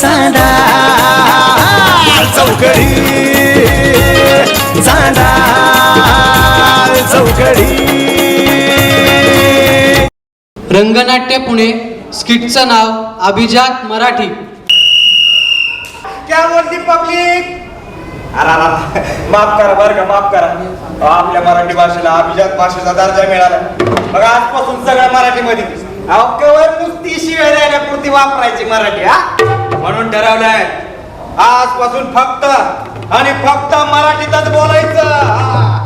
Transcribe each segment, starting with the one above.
चांदा. चौकडी. चांदा. चौकडी. रंगनाट्य पुणे. स्किटचं नाव अभिजात मराठी. क्या बोलती पब्लिक. अरे माफ करा बरं का माफ करा. आपल्या मराठी भाषेला अभिजात भाषेचा दर्जा मिळाला. बघा आजपासून सगळं मराठीमध्ये. अहो केवळ नुसती शिवाय द्यायला वापरायची मराठी हा? म्हणून ठरवलंय आजपासून फक्त आणि फक्त मराठीतच बोलायचं हा.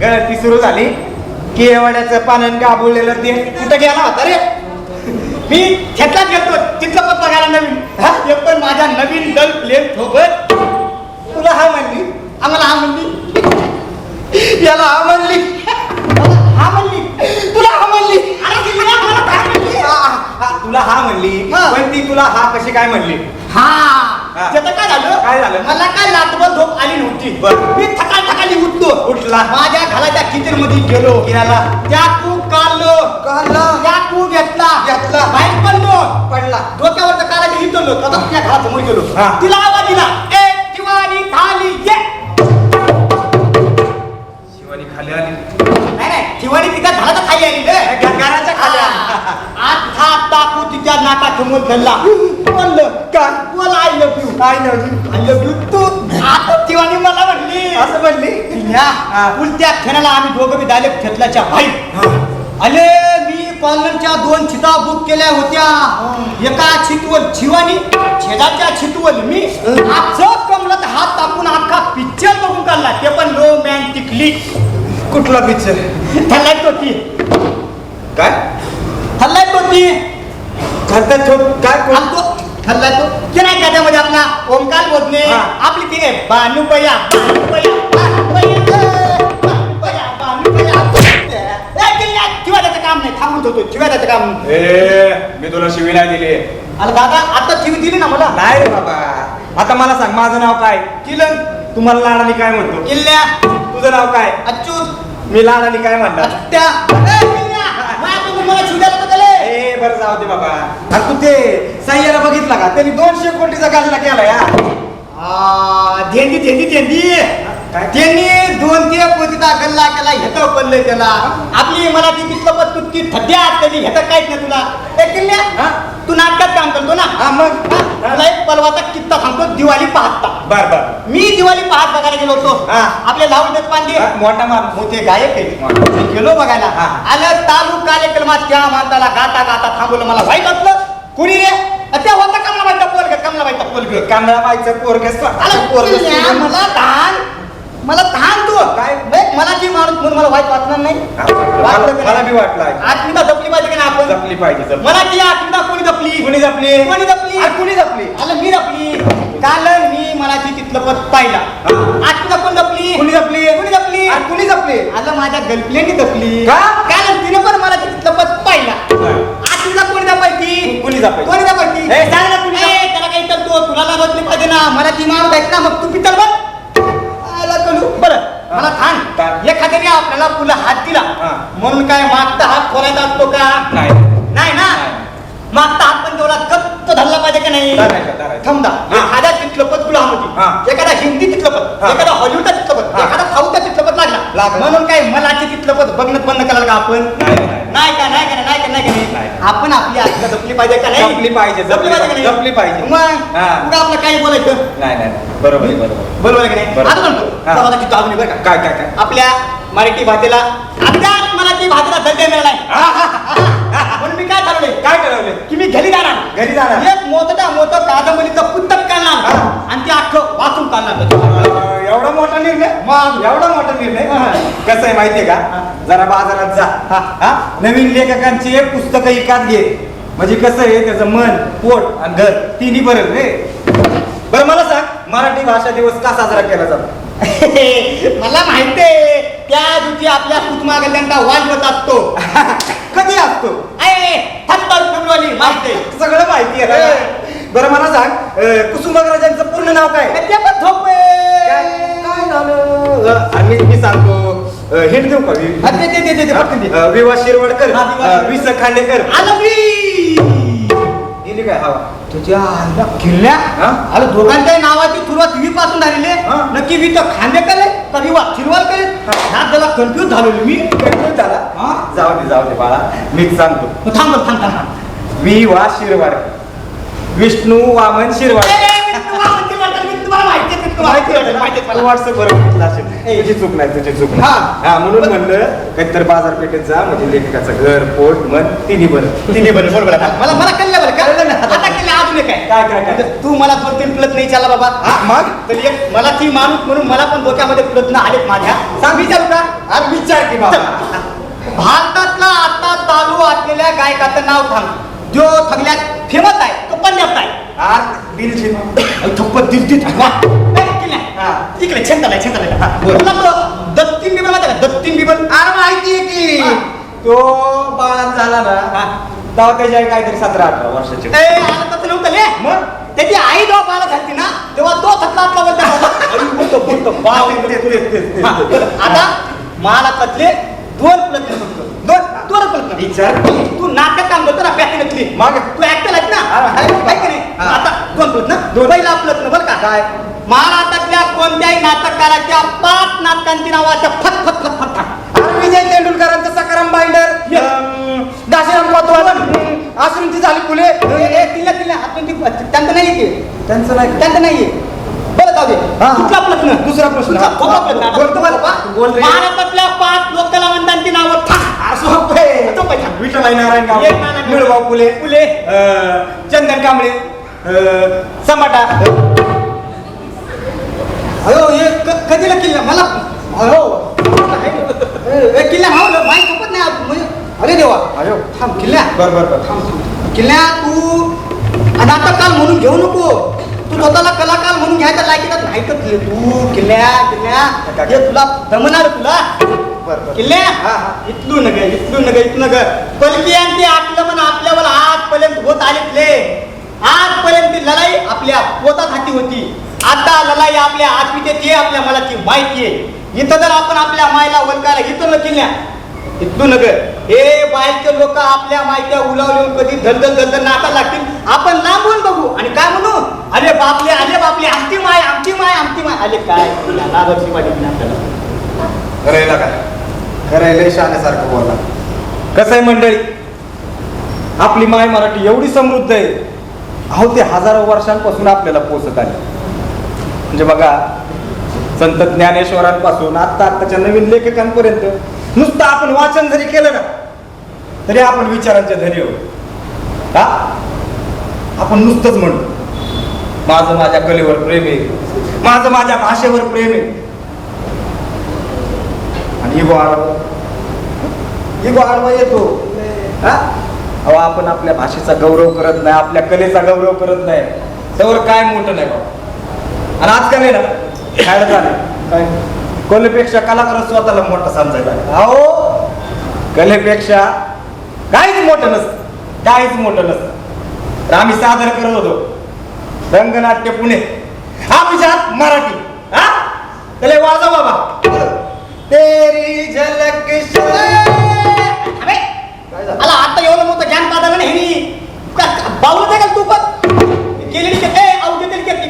गळती सुरू झाली केवड्याचं पानन गाबुळलेलं ते कुठं गेला होता रे मी घेतलाच घेतो तिथलं पण बघायला नवीन हा? ते पण माझ्या नवीन दल प्लेन सोबत तुला हा म्हणली आम्हाला हा म्हणली याला हा म्हणली हा म्हणली तुला हा म्हणली अरे ती मला मला काय म्हणली? तुला हा म्हणली. पण ती तुला हा कशी काय म्हणली हा. त्याचं काय झालं काय झालं? मला काय रातभर झोप आली नव्हती. मी थकाल थकाली उठलो उठला. माझ्या घराच्या किचनमध्ये गेलो किराला चाकू काढलो. काढलं. चाकू घेतला. घेतला. बाहेर पडलो. पडला. डोक्यावर काढायला हिंदलो तसा तुझ्या घरासमोर गेलो. हा. तिला आवाज दिला. ए शिवानी खाली ये. शिवानी खाली आली. नाही नाही. शिवानी तिच्या घराच्या खाली आली रे. घराच्या खाली आली. आज टाकू तिच्या नाकासमोर धरला म्हणलं काय? बोल आय लव्ह यू काय नव्हती आय लव्ह यू तू आता शिवानी मला म्हणली असं म्हणली? या हा. उलट्या आम्ही दोघं बी झाले खेतल्याच्या भाई अले मी कॉलरच्या दोन चिता बुक केल्या होत्या. एका चितवर शिवानी शेजारच्या चितवर मी. आजचं कमलत हात टाकून अख्खा पिक्चर बघून काढला. ते पण लो मॅन टिकली कुठला पिक्चर थल्लाय होती. काय? थल्लाय होती. घरचा छोट काय तो थल्लाय तो ते नाही का त्यामध्ये आपला ओंकार बोधने. आपली ती बानुपया बानुपया ए मी तुला शिवी नाही दिली. अरे दादा आता शिवी दिली ना मला? नाही रे बाबा. आता मला सांग माझं नाव काय? किलन तुम्हाला लाडाने काय म्हणतो? किल्ल्या. तुझं नाव काय? अच्युत. मी लाडाने काय म्हणणार. ए बरं जाऊ दे बाबा. अरे तू ते सह्याला बघितला का? त्यांनी दोनशे कोटीचा गल्ला केला या आ, धेंदी धेंदी धेंदी? त्यांनी दोन ते पोतीचा गल्ला केला ह्याचं पडलंय त्याला. आपली मराठी पिछलं तुटकी थद्या त्याची ह्याचं काहीच नाही तुला? ए किल्ल्या? तू नाटकात काम करतो ना? हा मग? तुला एक पलवाचा कित्ता सांगतो दिवाळी पाहता. बर बर. मी दिवाळी पाहत बघायला गेलो होतो. हा. आपले लावून पांडे. मोठा मार मोठे गायक आहे गेलो बघायला. हा. आलं तालू कार्यक्रमात त्या माणसाला गाता गाता थांबवलं. मला वाईट वाटलं. कुणी रे? त्या होता कमलाबाईचा पोरग कमलाबाईचा पोरग. कांदळाबाईचं पोरग मला धान मला धान तू. काय? मला जी माणूस म्हणून मला वाईट वाटणार नाही. वाटलं का मला नाही? बी वाटलं आहे. आत्मीता जपली पाहिजे का नाही आपण? जपली पाहिजे जपली. मला ती आत्मीता कोणी जपली? कुणी जपली? कोणी जपली? अरे कुणी जपली? आलं मी जपली. काल मी मला ती तिथलं पद पाहिला. कोण तुला हात दिला हा. म्हणून काय मागता हात खोलायचा असतो का नाही नाही ना मागता हात पण तेवढा गप्प धरला पाहिजे का नाही धरायचा, हा. एखादा चित्रपट हा. गुलामती एखादा हिंदी चित्रपट हा. एखादा हॉलिवूडचा चित्रपट हा. एखादा साऊथचा चित्रपट लागला लागला. म्हणून काय मलाचे चित्रपट बघणं बंद करायला का आपण नाही, नाही. नाही का नाही का नाही का नाही का नाही. नाही आपण आपली आत्मा जपली पाहिजे का नाही जपली पाहिजे, जपली पाहिजे का नाही जपली पाहिजे. मग हा. आपलं काही बोलायचं नाही नाही नाही. बरोबर आहे, बरोबर बरोबर आहे की नाही बरोबर. आता म्हणतो हा. आता माझा चित्त अजून आहे बरं का काय काय काय आपल्या मराठी भाषेला अद्याप मराठी भाषेला दर्जा मिळालाय. म्हणून मी काय ठरवले काय ठरवले की मी घरी जाणार. घरी जाणार. एक मोठा मोठं कादंबरीचं पुस्तक काढणार. आणि ते अख्खं वाचून काढणार एवढा मोठा निर्णय? मग. एवढा मोठा निर्णय. कसं आहे माहितीये का? जरा बाजारात जा. हा? नवीन लेखकांची एक पुस्तकं विकत घे. म्हणजे कसं आहे त्याचं मन पोट आणि घर तिन्ही बरं रे. बरं मला सांग मराठी भाषा दिवस का साजरा केला जातो? मला माहितीये. त्या दिवशी आपल्या कुटुंबाकडल्यांचा वाद होत असतो. कधी असतो? फेब्रुवारी माहिती आहे. सगळं माहिती आहे ना. बरं मला सांग अं, कुसुमाग्रजांचं पूर्ण नाव काय? ते पण झोप. काय काय झालं? अं, मी सांगतो हिंट देऊ का? वि- हा, दे, पटकन. अं, विवा शिरवडकर हा, विवा अं, वि स खांडेकर. आलं मी काय? हवा तुझ्या किल्ल्या? हा? अरे दोघांच्या नावाची सुरुवात वी पासून झालेली आहे. नक्की वी तर खांदेकर आहे? विवा शिरवालकर आहे? ह्यात त्याला कन्फ्युज झालो मी कन्फ्युज झाला हा? जाऊ दे जाऊ दे बाळा मीच सांगतो मग थांब बरं, थांब थांब थांब. वि वा शिरवाडकर विष्णू वामन शिरवाडकर मी मी मी. व्हॉट्सअप वर बघितलं असेल तुझी चूक नाही तुझी चूक नाही हा. हा म्हणून म्हणलं काहीतरी बाजारपेठेत जा म्हणजे लेखकाचं घर पोट मन तिन्ही बरं तिन्ही बरं बरोबर आहे. मला मला कळलं बरं कळलं ना आता केलं अजून एक आहे काय, काय, काय? तू मला दोन तीन प्लत नाही चाला बाबा. हा, मग? तर एक मला ती माणूस म्हणून मला पण डोक्यामध्ये प्रश्न आलेत माझ्या. सांग विचारू का? अरे विचार की बाबा. भारतातला आता चालू असलेल्या गायकाचं नाव सांग. जो सगळ्यात फेमस आहे तो पंजाबचा आहे. हा, हा. इकडे छंदाला छंदाला. बोल. तो दत्तीन बिबल माहिती आहे का? दत्तीन बिबल. अरे माहितीये की. हा. तो बाळात झाला ना. तेव्हा त्याच्या काहीतरी सतरा अठरा वर्षाची. नव्हतं मग? त्याची आई जेव्हा बाळा झाली ना तेव्हा तो थकला आपला बरं. आता मला त्यातले दोन प्रश्न फक्त दोन दोन प्रश्न विचार. तू नाटक काम करतो ना पॅकेटली मग? तू ऍक्टर आहेस ना. आहे की नाही. आता दोन प्रश्न दोन. पहिला प्रश्न बरं का काय? महाराष्ट्रातल्या कोणत्याही नाटककाराच्या पाच नाटकांची नावं त्यांचं नाही त्यांचं बरं जाऊ दे. हा. कुठला प्रश्न? दुसरा प्रश्न. कुठला? प्रश्न? आता? बोल, बोल, बोल रे. पाच नावं नारायण निळभाऊ फुले फुले. अं, चंदन कांबळे अं, समाटा अयो हे क- कधीला किल्ला? मला अयो. ए, ए, किल्ला हा माहीत नाही आज. म्हणजे अरे देवा. अयो. थांब किल्ल्या. बर बर बर. किल्ल्या तू नाटककाल म्हणून घेऊ नको. तू स्वतःला कलाकार म्हणून घ्यायचा लायकीचा नाही किल्ले तू किल्ल्या किल्ल्या. हे तुला जमणार तुला? किल्ल्या. इथलू नग इथलू नग इथलं नग पलकी आणि ते आक्रमण आपल्यावर आजपर्यंत होत आलेतले. आजपर्यंत ती लढाई आपल्या पोटासाठी होती आता लढाई आपल्या आत्मीतेची आहे आपल्या मला ती माहिती आहे. इथं जर आपण आपल्या मायला वलकायला इथं न किल्ल्या इथून नग हे बाहेरचे लोक आपल्या माहित्या उलावून कधी धलधल धलधल नाका लागतील. आपण लांबून बघू. आणि काय म्हणू? अरे बापले अरे बापले आमची माय आमची माय आमची माय. अरे काय? नागरची पाहिजे आपल्याला. करायला काय? करायला शाण्यासारखं बोला कसं आहे मंडळी? आपली माय मराठी एवढी समृद्ध आहे. अहो ते हजारो वर्षांपासून आपल्याला पोचत आले. म्हणजे बघा संत ज्ञानेश्वरांपासून आत्ता आत्ताच्या नवीन लेखकांपर्यंत नुसतं आपण वाचन जरी केलं ना तरी आपण विचारांचे धनी होतो हा? आपण नुसतंच म्हणतो माझं माझ्या कलेवर प्रेम आहे. माझं माझ्या भाषेवर प्रेम आहे. आणि इगो आडवा. इगो आडवा येतो. हा? अहो आपण आपल्या भाषेचा गौरव करत नाही आपल्या कलेचा गौरव करत नाही. त्यावर काय मोठं नाही बाबा आणि आज का नाही ना? खायला झालं? काय? कलेपेक्षा कलाकार स्वतःला मोठा समजायला अहो कलेपेक्षा काहीच मोठं नसतं काहीच मोठं नसतं तर आम्ही सादर करत होतो. रंगनाट्य पुणे. अभिजात मराठी. हा? त्याला वाजा बाबा. तेरी झलक मला आला आता एवढं मोठं ज्ञान पादाला नाही का- का- बावलं नाही का तू पण. गेलेली के- तरी ते